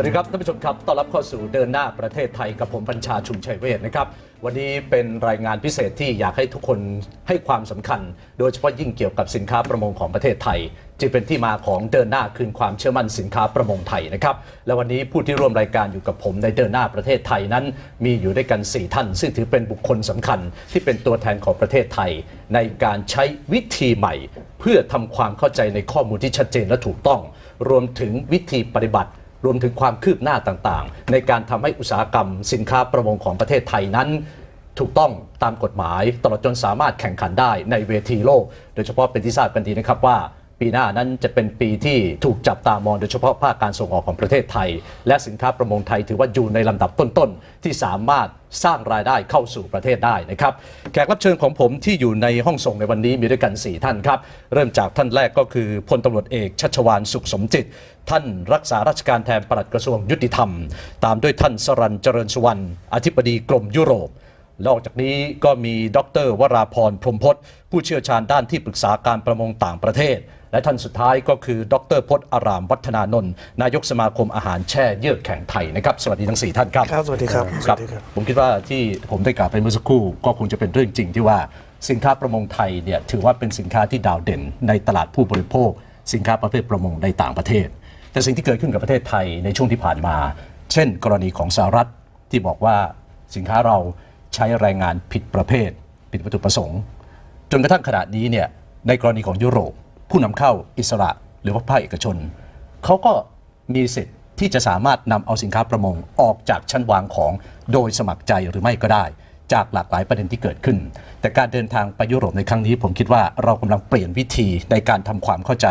วัสดีครับท่านผู้ชมครับต้อนรับเข้าสู่เดินหน้าประเทศไทยกับผมบัญชาชุมชัยเวทนะครับ วันนี้เป็นรายงานพิเศษที่อยากให้ทุกคนให้ความสำคัญ โดยเฉพาะยิ่งเกี่ยวกับสินค้าประมงของประเทศไทยจึงเป็นที่มาของเดินหน้าคืนความเชื่อมั่นสินค้าประมงไทยนะครับ และวันนี้ผู้ที่ร่วมรายการอยู่กับผมในเดินหน้าประเทศไทยนั้น มีอยู่ด้วยกัน 4 ท่าน ซึ่งถือเป็นบุคคลสำคัญ ที่เป็นตัวแทนของประเทศไทย ในการใช้วิธีใหม่ เพื่อทำความเข้าใจในข้อมูลที่ชัดเจนและถูกต้อง รวมถึงวิธีปฏิบัติ รวมถึงความคืบหน้าต่างๆ ในการทำให้อุตสาหกรรมสินค้าประมงของประเทศไทยนั้น ถูกต้องตามกฎหมาย ตลอดจนสามารถแข่งขันได้ในเวทีโลก โดยเฉพาะเป็นที่ทราบกันดีนะครับว่า ปีหน้านั้นจะเป็นปีที่ถูกจับตามองโดยเฉพาะภาคการส่งออกของประเทศไทย และสินค้าประมงไทยถือว่าอยู่ในลำดับต้นๆ ที่สามารถสร้างรายได้เข้าสู่ประเทศได้นะครับ แขกรับเชิญของผมที่อยู่ในห้องส่งในวันนี้มีด้วยกัน 4 ท่านครับ เริ่มจากท่านแรกก็คือพลตำรวจเอกชัชวานสุขสมจิต ท่านรักษาราชการแทนปลัดกระทรวงยุติธรรม ตามด้วยท่านสรันเจริญสุวรรณอธิบดีกรมยุโรปนอกจากนี้ก็มีดร วราพรพรมพศผู้เชี่ยวชาญด้านที่ปรึกษาการประมงต่างประเทศ และท่านสุดท้ายก็คือ ดรพจน์อารามวัฒนานนท์นายกสมาคมอาหารแช่เยือกแข็งไทยนะครับสวัสดีทั้ง 4 ท่านครับครับสวัสดีครับครับสวัสดีครับ ผมคิดว่าที่ผมได้กล่าวไปเมื่อสักครู่ก็คงจะเป็นเรื่องจริงที่ว่าสินค้าประมงไทยเนี่ยถือว่าเป็นสินค้าที่ดาวเด่นในตลาดผู้บริโภค สินค้าประเภทประมงในต่างประเทศ แต่สิ่งที่เกิดขึ้นกับประเทศไทยในช่วงที่ผ่านมา เช่น กรณีของสหรัฐที่บอกว่าสินค้าเราใช้แรงงานผิดประเภท ผิดวัตถุประสงค์ จนกระทั่งขณะนี้เนี่ยในกรณีของยุโรป ผู้นำเข้าอิสระหรือว่าภาคเอกชนเขาก็มีสิทธิ์ที่จะสามารถนำเอาสินค้าประมงออกจากชั้นวางของโดยสมัครใจหรือไม่ก็ได้ จากหลากหลายประเด็นที่เกิดขึ้น แต่การเดินทางไปยุโรปในครั้งนี้ ผมคิดว่าเรากำลังเปลี่ยนวิธีในการทำความเข้าใจ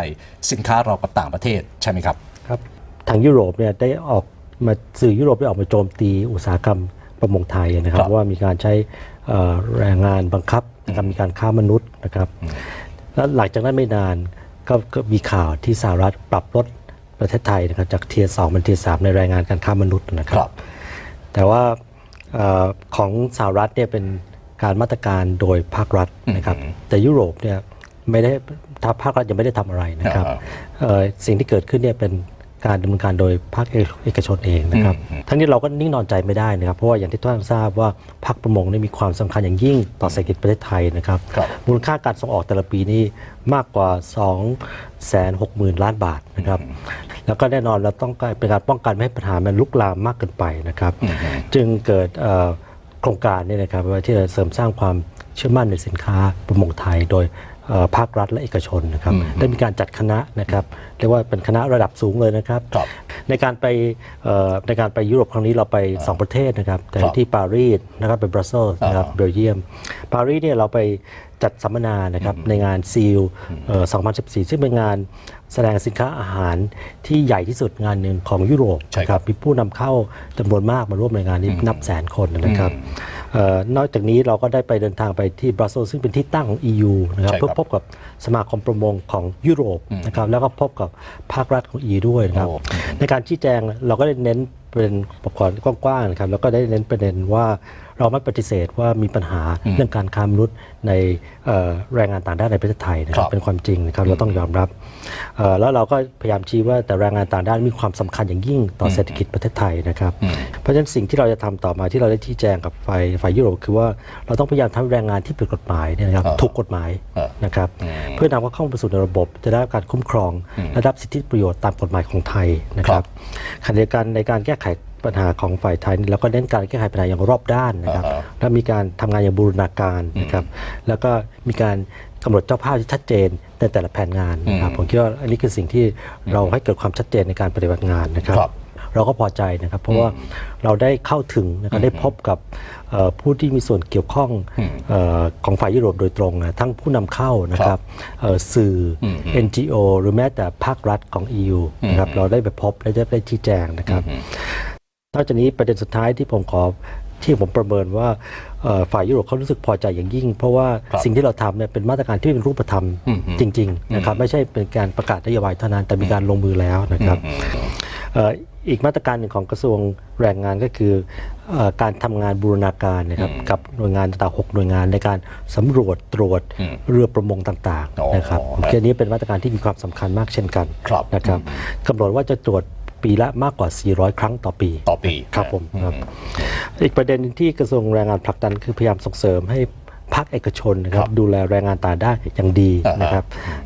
สินค้าเรากับต่างประเทศใช่ไหมครับครับ ทางยุโรปเนี่ยได้ออกมาสื่อยุโรปได้ออกมาโจมตีอุตสาหกรรมประมงไทยนะครัครับบว่ามีการใช้เอ่อแรงงานบังคับนะครับมีการค้ามนุษย์นะครับ แล้วหลังจากนั้นไม่นานก็ก็มีข่าวที่สหรัฐปรับลดประเทศไทยนะครับจากเทียร์สองเป็นเทียร์สามในแรงงานการค้ามนุษย์นะคครัรับ บ แต่ว่าเออของสหรัฐเนี่ยเป็นการมาตรการโดยภาครัฐนะครับอืมแต่ยุโรปเนี่ยไม่ได้ถ้าภาครัฐยังไม่ได้ทำอะไรนะครับอ่า เอ่อสิ่งที่เกิดขึ้นเนี่ยเป็น การดำเนินการโดยภาคเอกชนเองนะครับ ทั้งนี้เราก็นิ่งนอนใจไม่ได้นะครับ เพราะว่าอย่างที่ทุกท่านทราบว่าภาคประมงนี่มีความสำคัญอย่างยิ่งต่อเศรษฐกิจประเทศไทยนะครับครับ มูลค่าการส่งออกแต่ละปีนี่มากกว่า 2 6 0 0 0 0 ล้านบาทนะครับ แล้วก็แน่นอนเราต้องการเป็นการป้องกันไม่ให้ปัญหามันลุกลามมากเกินไปนะครับ จึงเกิดเอ่อโครงการเนี่ยนะครับว่าที่จะเสริมสร้างความเชื่อมั่นในสินค้าประมงไทย โดยเอ่อ ภาครัฐและเอกชนนะครับได้มีการจัดคณะนะครับเรียกว่าเป็นคณะระดับสูงเลยนะครับครับในการไปเอ่อในการไปยุโรปครั้งนี้เราไป 2 ประเทศนะครับแต่ครับที่ปารีสนะครับไปบรัสเซลส์นะครับอ่าเบลเยียม ปารีสเนี่ยเราไปจัดสัมมนานะครับในงานซีลเอ่อ2014 ซึ่งเป็นงานแสดงสินค้าอาหารที่ใหญ่ที่สุดงานหนึ่งของยุโรปใช่นะครับมีผู้นำเข้าจำนวนมากมาร่วมในงานนี้นับแสนคนนะครับเอ่อ นอกจากนี้เราก็ได้ไปเดินทางไปที่บรัสเซลส์ซึ่งเป็นที่ตั้งของ EU นะครับใช่ครับเพื่อพบกับสมาคมประมงของยุโรปนะครับแล้วก็พบกับภาครัฐของ EU ด้วยนะครับ โอ้ ในการชี้แจงเราก็ได้เน้นเป็นประกอบกว้างๆนะครับแล้วก็ได้เน้นประเด็นว่า เราไม่ปฏิเสธว่ามีปัญหาเรื่องการค้ามนุษย์ในเอ่อแรงงานต่างด้าวในประเทศไทยนะคครัรับบเป็นความจริงนะครับเราต้องยอมรับเอ่อแล้วเราก็พยายามชี้ว่าแต่แรงงานต่างด้าวมีความสำคัญอย่างยิ่งต่อเศรษฐกิจประเทศไทยนะครับเพราะฉะนั้นสิ่งที่เราจะทำต่อมาที่เราได้ชี้แจงกับฝ่ายฝ่ายยุโรปคือว่าเราต้องพยายามทำให้แรงงานที่ผิดกฎหมายเนี่ยนะครับอ่าถูกกฎหมายอ่านนะครับเพื่อนำเขาเข้ามาสู่ในระบบจะได้รับการคุ้มครองและได้รับสิทธิประโยชน์ตามกฎหมายของไทยนะคครัรับบขณะเดียวกันในการแก้ไข ปัญหาของฝ่ายไทยนี่เราก็เน้นการแก้ไขปัญหาอย่างรอบด้านนะครับอ่าฮะและมีการทำงานอย่างบูรณาการนะครับแล้วก็มีการกำหนดเจ้าภาพที่ชัดเจนในแต่ละแผนงานนะครับผมคิดว่าอันนี้คือสิ่งที่เราให้เกิดความชัดเจนในการปฏิบัติงานนะครับครับเราก็พอใจนะครับ เพราะว่าเราได้เข้าถึงนะครับได้พบกับเอ่อผู้ที่มีส่วนเกี่ยวข้องเอ่อของฝ่ายยุโรปโดยตรงนะทั้งผู้นำเข้านะครับเอ่อสื่ออ NGO หรือแม้แต่ภาครัฐของ EU นะครับเราได้ไปพบและได้ได้ชี้แจงนะครับ นอกจากนี้ประเด็นสุดท้ายที่ผมขอที่ผมประเมินว่าเอ่อฝ่ายยุโรปเขารู้สึกพอใจอย่างยิ่ง เพราะว่าครับสิ่งที่เราทำเนี่ยเป็นมาตรการที่เป็นรูปธรรมอืมจริงๆนะครับไม่ใช่เป็นการประกาศนโยบายเท่านั้นแต่มีการลงมือแล้วนะครับเอ่ออีกมาตรการหนึ่งของกระทรวงแรงงานก็คือเออการทำงานบูรณาการนะครับกับหน่วยงานต่างๆหกหน่วยงานในการสำรวจตรวจเรือประมงต่างอ๋อๆนะครับครับแค่นี้เป็นมาตรการที่มีความสำคัญมากเช่นกันครับนะครับกำหนดว่าจะตรวจ ปีละมากกว่า 400 ครั้งต่อปีต่อปีครับผมอืครับ อีกประเด็นหนึ่งที่กระทรวงแรงงานผลักดันคือพยายามส่งเสริมให้ ภาคเอกชนนะครัครับบดูแลแรงงานต่างด้าวอย่างดีอ่าฮะนะครับ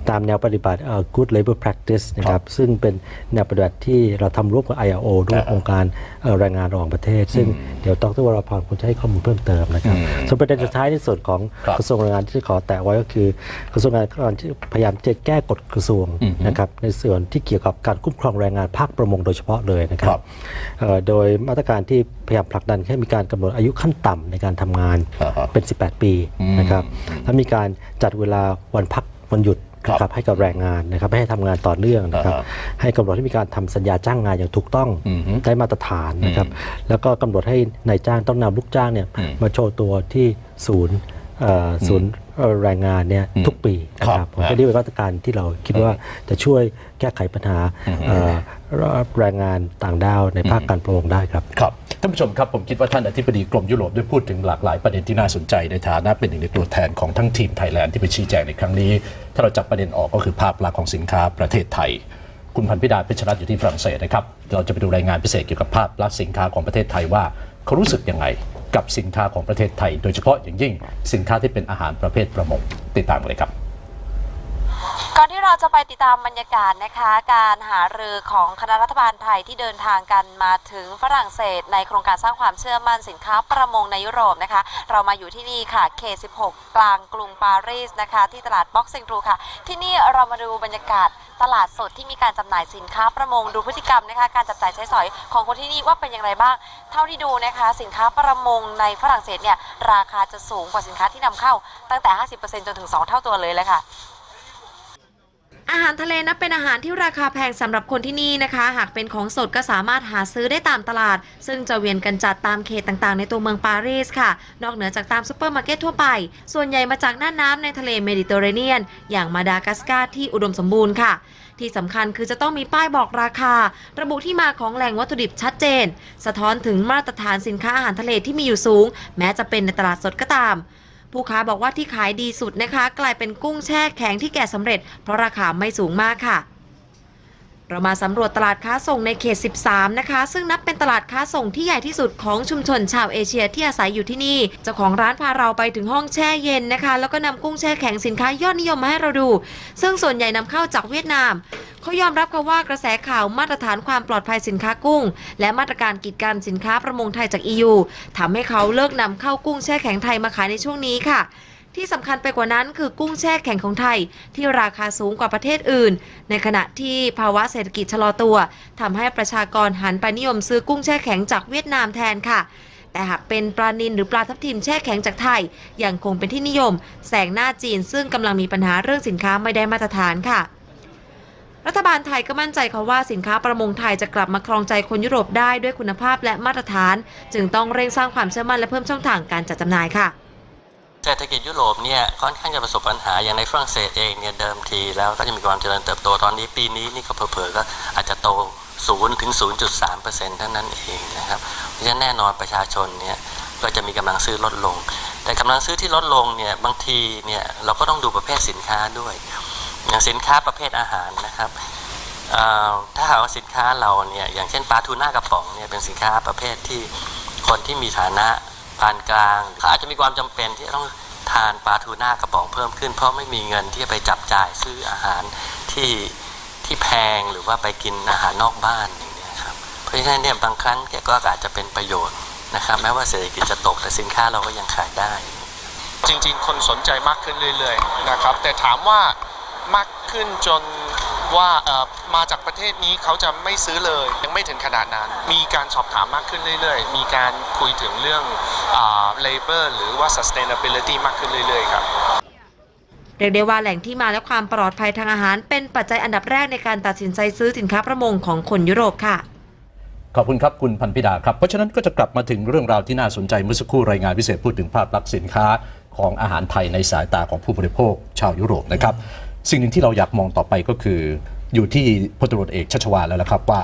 ตามแนวปฏิบัติเอ่อ Good Labor Practice นะครับซึ่งเป็นแนวปฏิบัติที่เราทำร่วมกับ ILO ด้วยอ่าฮะองค์การเอ่อแรงงานระหว่างประเทศ ซึ่งเดี๋ยวดรวรพรคงจะให้ข้อมูลเพิ่มเติมนะครับอืมส่วนประเด็นสุดท้ายในส่วนของครับกระทรวงแรงงานที่ขอแตะไว้ก็คือกระทรวงแรงงานที่พยายามจะแก้กฎกระทรวงอืมนะครับในส่วนที่เกี่ยวกับการคุ้มครองแรงงานภาคประมงโดยเฉพาะเลยนะครัครับบเอ่อโดยมาตรการที่พยายามผลักดันให้มีการกำหนดอายุขั้นต่ำในการทำงานอ่าฮะเป็น 18 ปีอืมนะครับและมีการจัดเวลาวันพักวันหยุดครับนะครับให้กับแรงงานนะครับไม่ให้ทำงานต่อเนื่องนะครับอ่าฮะให้กำหนดให้มีการทำสัญญาจ้างงานอย่างถูกต้องอืมฮึได้มาตรฐานนะครับแล้วก็กำหนดให้นายจ้างต้องนำลูกจ้างเนี่ยอืมมาโชว์ตัวที่ศูนย์เอ่ออศูนย์เอ่อแรงงานเนี่ยอืมทุกปีนะคครัรับบผมก็นี่เป็นมาตรการที่เราคิดว่าจะช่วยแก้ไขปัญหาเอ่อแรงงานต่างด้าวในภาคการประมงได้ครับครับ ท่านผู้ชมครับผมคิดว่าท่านอธิบดีกรมยุโรปได้พูดถึงหลากหลายประเด็นที่น่าสนใจในฐานะเป็นหนึ่งในตัวแทนของทั้งทีมไทยแลนด์ที่ไปชี้แจงในครั้งนี้ ถ้าเราจับประเด็นออกก็คือภาพลักษณ์ของสินค้าประเทศไทย คุณพันธิดาเพชรรัตน์อยู่ที่ฝรั่งเศสนะครับเราจะไปดูรายงานพิเศษเกี่ยวกับภาพลักษณ์สินค้าของประเทศไทยว่าเขารู้สึกยังไงกับสินค้าของประเทศไทย โดยเฉพาะอย่างยิ่งสินค้าที่เป็นอาหารประเภทประมงติดตามกันเลยครับ ก่อนที่เราจะไปติดตามบรรยากาศนะคะ การหารือของคณะรัฐบาลไทยที่เดินทางกันมาถึงฝรั่งเศส ในโครงการสร้างความเชื่อมั่นสินค้าประมงในยุโรปนะคะ เรามาอยู่ที่นี่ค่ะ K16 กลางกรุงปารีสนะคะ ที่ตลาดบ็อกซิงรูค่ะ ที่นี่เรามาดูบรรยากาศตลาดสดที่มีการจำหน่ายสินค้าประมงดูพฤติกรรมนะคะ การจับจ่ายใช้สอยของคนที่นี่ว่าเป็นอย่างไรบ้าง เท่าที่ดูนะคะ สินค้าประมงในฝรั่งเศสเนี่ยราคาจะสูงกว่าสินค้าที่นำเข้าตั้งแต่ 50%จนถึง 2 เท่าตัวเลยเลยค่ะ อาหารทะเลนับเป็นอาหารที่ราคาแพงสำหรับคนที่นี่นะคะ หากเป็นของสดก็สามารถหาซื้อได้ตามตลาด ซึ่งจะเวียนกันจัดตามเขตต่างๆ ในตัวเมืองปารีสค่ะ นอกเหนือจากตามซูเปอร์มาร์เก็ตทั่วไป ส่วนใหญ่มาจากน่านน้ำในทะเลเมดิเตอร์เรเนียน อย่างมาดากัสการ์ที่อุดมสมบูรณ์ค่ะ ที่สำคัญคือจะต้องมีป้ายบอกราคา ระบุที่มาของแหล่งวัตถุดิบชัดเจน สะท้อนถึงมาตรฐานสินค้าอาหารทะเลที่มีอยู่สูง แม้จะเป็นในตลาดสดก็ตาม ผู้ค้าบอกว่าที่ขายดีสุดนะคะ กลายเป็นกุ้งแช่แข็งที่แกะสำเร็จ เพราะราคาไม่สูงมากค่ะ เรามาสำรวจตลาดค้าส่งในเขต 13 นะคะ ซึ่งนับเป็นตลาดค้าส่งที่ใหญ่ที่สุดของชุมชนชาวเอเชียที่อาศัยอยู่ที่นี่ เจ้าของร้านพาเราไปถึงห้องแช่เย็นนะคะ แล้วก็นำกุ้งแช่แข็งสินค้ายอดนิยมมาให้เราดู ซึ่งส่วนใหญ่นำเข้าจากเวียดนาม เขายอมรับค่ะว่ากระแสข่าวมาตรฐานความปลอดภัยสินค้ากุ้ง และมาตรการกีดกันสินค้าประมงไทยจาก EU ทำให้เขาเลิกนำเข้ากุ้งแช่แข็งไทยมาขายในช่วงนี้ค่ะ ที่สำคัญไปกว่านั้นคือกุ้งแช่แข็งของไทย ที่ราคาสูงกว่าประเทศอื่น ในขณะที่ภาวะเศรษฐกิจชะลอตัวทำให้ประชากรหันไปนิยมซื้อกุ้งแช่แข็งจากเวียดนามแทนค่ะ แต่หากเป็นปลานิลหรือปลาทับทิมแช่แข็งจากไทย ยังคงเป็นที่นิยม แสงหน้าจีนซึ่งกำลังมีปัญหาเรื่องสินค้าไม่ได้มาตรฐานค่ะรัฐบาลไทยก็มั่นใจค่ะว่าสินค้าประมงไทยจะกลับมาครองใจคนยุโรปได้ด้วยคุณภาพและมาตรฐาน จึงต้องเร่งสร้างความเชื่อมั่นและเพิ่มช่องทางการจัดจำหน่ายค่ะ เศรษฐกิจยุโรปเนี่ยค่อนข้างจะประสบปัญหาอย่างในฝรั่งเศสเองเนี่ยเดิมทีแล้วก็จะมีความเจริญเติบโตตอนนี้ปีนี้นี่ก็เผลอๆก็อาจจะโต0ถึง 0.3เปอร์เท่านั้นเองนะครับเพราะฉะนั้นแน่นอนประชาชนเนี่ยก็จะมีกำลังซื้อลดลง แต่กำลังซื้อที่ลดลงเนี่ยบางทีเนี่ยเราก็ต้องดูประเภทสินค้าด้วยอย่างสินค้าประเภทอาหารนะครับถ้าหากว่าสินค้าเราเนี่ยอย่างเช่นปลาทูน่ากระป๋องเนี่ยเป็นสินค้าประเภทที่คนที่มีฐานะปานกลางเขาอาจจะมีความจำเป็นที่จะต้อง ทานปลาทูน่ากระป๋องเพิ่มขึ้น เพราะไม่มีเงินที่จะไปจับจ่ายซื้ออาหารที่ที่แพงหรือว่าไปกินอาหารนอกบ้านอย่างนี้ครับเพราะฉะนั้นเนี่ยบางครั้งแกก็อาจจะเป็นประโยชน์นะครับ แม้ว่าเศรษฐกิจจะตกแต่สินค้าเราก็ยังขายได้ จริง ๆ คนสนใจมากขึ้นเรื่อยๆนะครับแต่ถามว่ามากขึ้นจน ว่าเอ่อมาจากประเทศนี้เขาจะไม่ซื้อเลย ยังไม่ถึงขนาดนั้น มีการสอบถามมากขึ้นเรื่อยๆ มีการคุยถึงเรื่องอ่า labor หรือว่า sustainability มากขึ้นเรื่อยๆครับเรียกได้ว่าแหล่งที่มาและความปลอดภัยทางอาหาร เป็นปัจจัยอันดับแรกในการตัดสินใจซื้อสินค้าประมงของคนยุโรปค่ะ ขอบคุณครับคุณพันธิดาครับ เพราะฉะนั้นก็จะกลับมาถึงเรื่องราวที่น่าสนใจเมื่อสักครู่รายงานพิเศษพูดถึงภาพลักษณ์สินค้าของอาหารไทยในสายตาของผู้บริโภคชาวยุโรปนะครับ สิ่งหนึ่งที่เราอยากมองต่อไปก็คือ อยู่ที่พลตำรวจเอกชัชวาลแล้วละครับว่า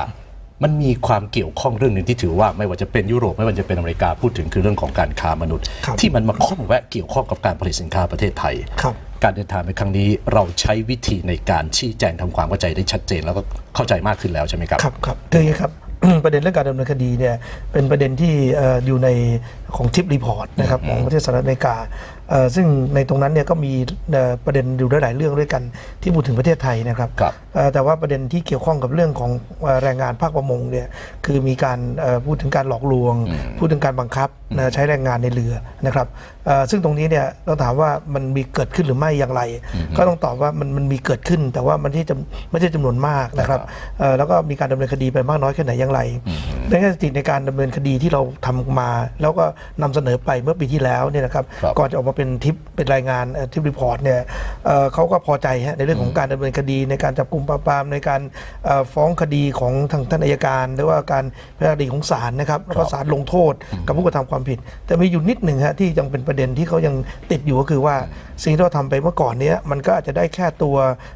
มันมีความเกี่ยวข้องเรื่องหนึ่งที่ถือว่าไม่ว่าจะเป็นยุโรปไม่ว่าจะเป็นอเมริกาพูดถึงคือเรื่องของการค้ามนุษย์ ครับ ที่มันมาข้องแวะเกี่ยวข้องกับการผลิตสินค้าประเทศไทย ครับ การเดินทางในครั้งนี้เราใช้วิธีในการชี้แจงทำความเข้าใจได้ชัดเจนแล้วก็เข้าใจมากขึ้นแล้วใช่ไหมครับ ครับครับคืออย่างนี้ครับ ประเด็นเรื่องการดำเนินคดีเนี่ยเป็นประเด็นที่เอ่ออยู่ในของทิปรีพอร์ตนะครับของประเทศสหรัฐอเมริกาเอ่อ ซึ่งในตรงนั้นเนี่ยก็มีเอ่อประเด็นอยู่หลายๆเรื่องด้วยกันที่พูดถึงประเทศไทยนะครับครับเอ่อแต่ว่าประเด็นที่เกี่ยวข้องกับเรื่องของเอ่อแรงงานภาคประมงเนี่ยคือมีการเอ่อพูดถึงการหลอกลวง พูดถึงการบังคับนะใช้แรงงานในเรือนะครับเอ่อซึ่งตรงนี้เนี่ยต้องถามว่ามันมีเกิดขึ้นหรือไม่อย่างไร ก็ต้องตอบว่ามันมันมีเกิดขึ้น แต่ว่ามันที่จะไม่ใช่จำนวนมากนะครับเอ่อแล้วก็มีการดำเนินคดีไปมากน้อยแค่ไหนอย่างไรในแง่สถิติในการดำเนินคดีที่เราทำมา แล้วก็นำเสนอไปเมื่อปีที่แล้วเนี่ยนะครับครับก่อนจะออกมาเป็นทิปเป็นรายงานทิปรีพอร์ตเนี่ยเอ่อเขาก็พอใจฮะในเรื่องของการดำเนินคดีในการจับกลุ่มปราบปรามในการเอ่อฟ้องคดีของทางท่านอัยการ หรือว่าการพิจารณาคดีของศาลนะครับแล้วก็ศาลลงโทษกับผู้กระทำความผิด แต่มีอยู่นิดหนึ่งฮะที่ยังเป็นประเด็นที่เขายังติดอยู่ก็คือว่าสิ่งที่เราทำไปเมื่อก่อนเนี้ยมันก็อาจจะได้แค่ตัว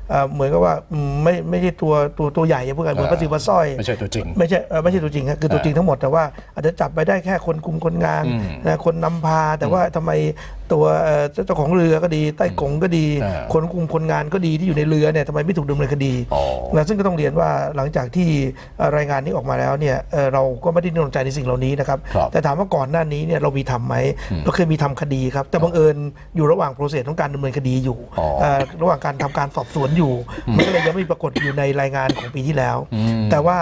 เอ่อเหมือนกับว่าอืมไม่ไม่ใช่ตัวตัวตัวใหญ่พวกกันเหมือนปฏิวัติสร้อยไม่ใช่ตัวจริงไม่ใช่เอ่อไม่ใช่ตัวจริงครับคือตัวจริงทั้งหมดแต่ว่าอาจจะจับไปได้แค่คนคุมคนงานอืมนะคนนำพาแต่ว่าทำไม ตัวเอ่อเจ้าของเรือก็ดี ใต้กงก็ดีอ่าคนคุมคนงานก็ดีที่อยู่ในเรือเนี่ยทำไมไม่ถูกดำเนินคดีอ๋อนะซึ่งก็ต้องเรียนว่าหลังจากที่เอ่อรายงานนี้ออกมาแล้วเนี่ยเอ่อเราก็ไม่ได้นิ่งนอนใจในสิ่งเหล่านี้นะครับครับ แต่ถามว่าก่อนหน้านี้เนี่ยเรามีทำไหมเราเคยมีทำคดีครับ แต่บังเอิญอยู่ระหว่างโปรเซสของการดำเนินคดีอยู่อ๋อเอ่อระหว่างการทำการสอบสวนอยู่มันก็เลยยังไม่ปรากฏอยู่ในรายงานของปีที่แล้ว แต่ว่า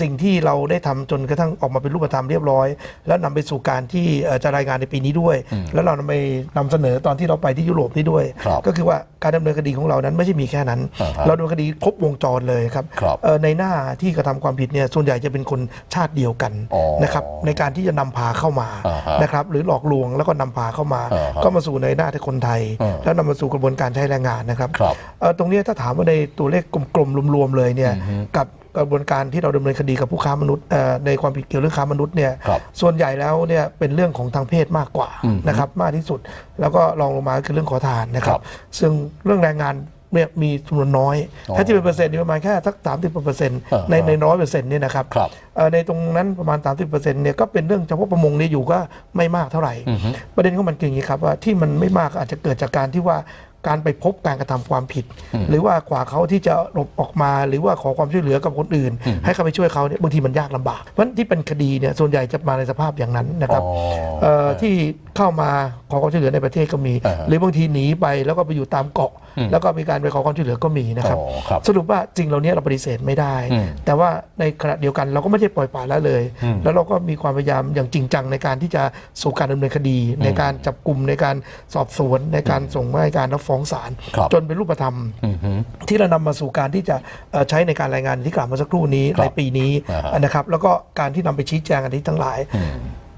สิ่งที่เราได้ทำจนกระทั่งออกมาเป็นรูปธรรมเรียบร้อย แล้วนำไปสู่การที่เอ่อจะรายงานในปีนี้ด้วย แล้วเรานำไปนำเสนอตอนที่เราไปที่ยุโรปนี่ด้วยครับก็คือว่าการดำเนินคดีของเรานั้นไม่ใช่มีแค่นั้นอ่าฮะเราดำเนินคดีครบวงจรเลยครับครับเอ่อในหน้าที่กระทำความผิดเนี่ยส่วนใหญ่จะเป็นคนชาติเดียวกันอ๋อนะครับในการที่จะนำพาเข้ามาอ่าฮะนะครับหรือหลอกลวงแล้วก็นำพาเข้ามาอ่าฮะก็มาสู่ในหน้าที่คนไทยอ่าแล้วนำมาสู่กระบวนการใช้แรงงานนะครับครับเอ่อตรงเนี้ยถ้าถามว่าในตัวเลขกลมๆรวมๆเลยเนี่ยกับกระบวนการที่เราดำเนินคดีกับผู้ค้ามนุษย์เอ่อในความผิดเกี่ยวเรื่องค้ามนุษย์เนี่ยครับส่วนใหญ่แล้วเนี่ยเป็นเรื่องของทางเพศมากกว่านะครับมากที่สุด แล้วก็รองลงมาคือเรื่องขอทานนะครัครับบซึ่งเรื่องแรงงานเนี่ยมีจำนวนน้อยอ๋อถ้าที่เป็นเปอร์เซ็นต์นี่ประมาณแค่สักสามสิบเปอร์เซ็นต์อ่าในในร้อยเปอร์เซ็นต์เนี่ยนะครับครับเอ่อในตรงนั้นประมาณ30%เนี่ยก็เป็นเรื่องเฉพาะประมงเนี่ยอยู่ก็ไม่มากเท่าไหร่ ประเด็นของมันคืออย่างนี้ครับว่าที่มันไม่มากอาจจะเกิดจากการที่ว่า การไปพบการกระทำความผิด หรือว่ากว่าเขาที่จะหลบออกมา หรือว่าขอความช่วยเหลือกับคนอื่น ให้เขาไปช่วยเขาเนี่ยบางทีมันยากลำบากเพราะฉะนั้นที่เป็นคดีเนี่ยส่วนใหญ่จะมาในสภาพอย่างนั้นนะครับอ๋อเอ่อที่ เข้ามาขอความช่วยเหลือในประเทศก็มี อ่าฮะหรือบางทีหนีไปแล้วก็ไปอยู่ตามเกาะแล้วก็มีการไปขอความช่วยเหลือก็มีนะครับอ๋อครับสรุปว่าจริงเราเนี้ยเราปฏิเสธไม่ได้ อืมแต่ว่าในขณะเดียวกันเราก็ไม่ใช่ปล่อยปละละเลยแล้วเราก็มีความพยายามอย่างจริงจังในการที่จะสู่การดำเนินคดี ในการจับกลุ่มในการสอบสวนในการส่งมาให้การรับฟ้องศาลครับ จนเป็นรูปธรรม อือฮึ ที่เรานำมาสู่การที่จะเอ่อใช้ในการรายงานที่กล่าวมาสักครู่นี้ครับในปีนี้อ่าฮะนะครับ แล้วก็การที่นำไปชี้แจงอันนี้ทั้งหลาย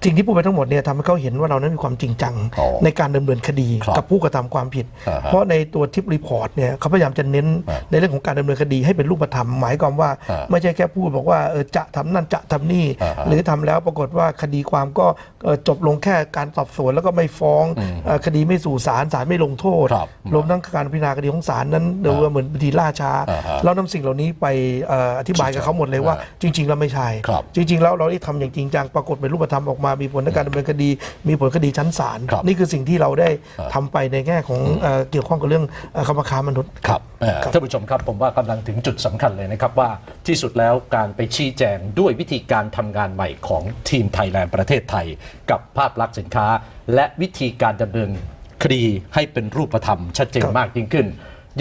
สิ่งที่พูดไปทั้งหมดเนี่ยทำให้เขาเห็นว่าเรานั้นมีความจริงจัง อ๋อในการดำเนินคดีครับกับผู้กระทำความผิด อ่าฮะเพราะในตัวทิปรีพอร์ตเนี่ยเขาพยายามจะเน้นอ่าในเรื่องของการดำเนินคดีให้เป็นรูปธรรม หมายความว่าอ่าไม่ใช่แค่พูดบอกว่าเออจะทำนั่นจะทำนี่ อ่าฮะหรือทำแล้วปรากฏว่าคดีความก็เอ่อจบลงแค่การสอบสวนแล้วก็ไม่ฟ้องเอ่อคดีไม่สู่ศาลศาลไม่ลงโทษครับรวมทั้งการพิจารณาคดีของศาลนั้นดูว่าเหมือนบางทีล่าช้า อ่าฮะเรานำสิ่งเหล่านี้ไปเอ่ออธิบายกับเขาหมดเลยว่า จริง ๆ แล้วไม่ใช่ ครับ จริง ๆ แล้วเราได้ทำอย่างจริงจังปรากฏเป็นรูปธรรมออกมามีผลในการดำเนินคดี มีผลคดีชั้นศาลครับนี่คือสิ่งที่เราได้ครับทำไปในแง่ของเอ่อเกี่ยวข้องกับเรื่องเอ่อคำค้ามนุษย์ ครับเอ่อท่านผู้ชมครับผมว่ากำลังถึงจุดสำคัญเลยนะครับว่าที่สุดแล้วการไปชี้แจงด้วยวิธีการทำงานใหม่ของทีมไทยแลนด์ประเทศไทย กับภาพลักษณ์สินค้า และวิธีการดำเนินคดีให้เป็นรูปธรรมชัดเจนครับมากยิ่งขึ้น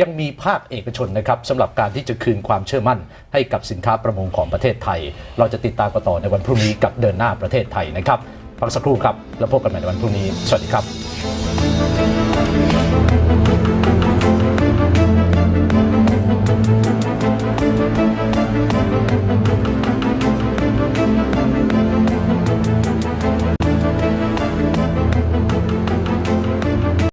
ยังมีภาคเอกชนนะครับสำหรับการที่จะคืนความเชื่อมั่น ให้กับสินค้าประมงของประเทศไทย เราจะติดตามกันต่อในวันพรุ่งนี้กับเดินหน้าประเทศไทยนะครับพักสักครู่ครับแล้วพบกันใหม่ในวันพรุ่งนี้สวัสดีครับ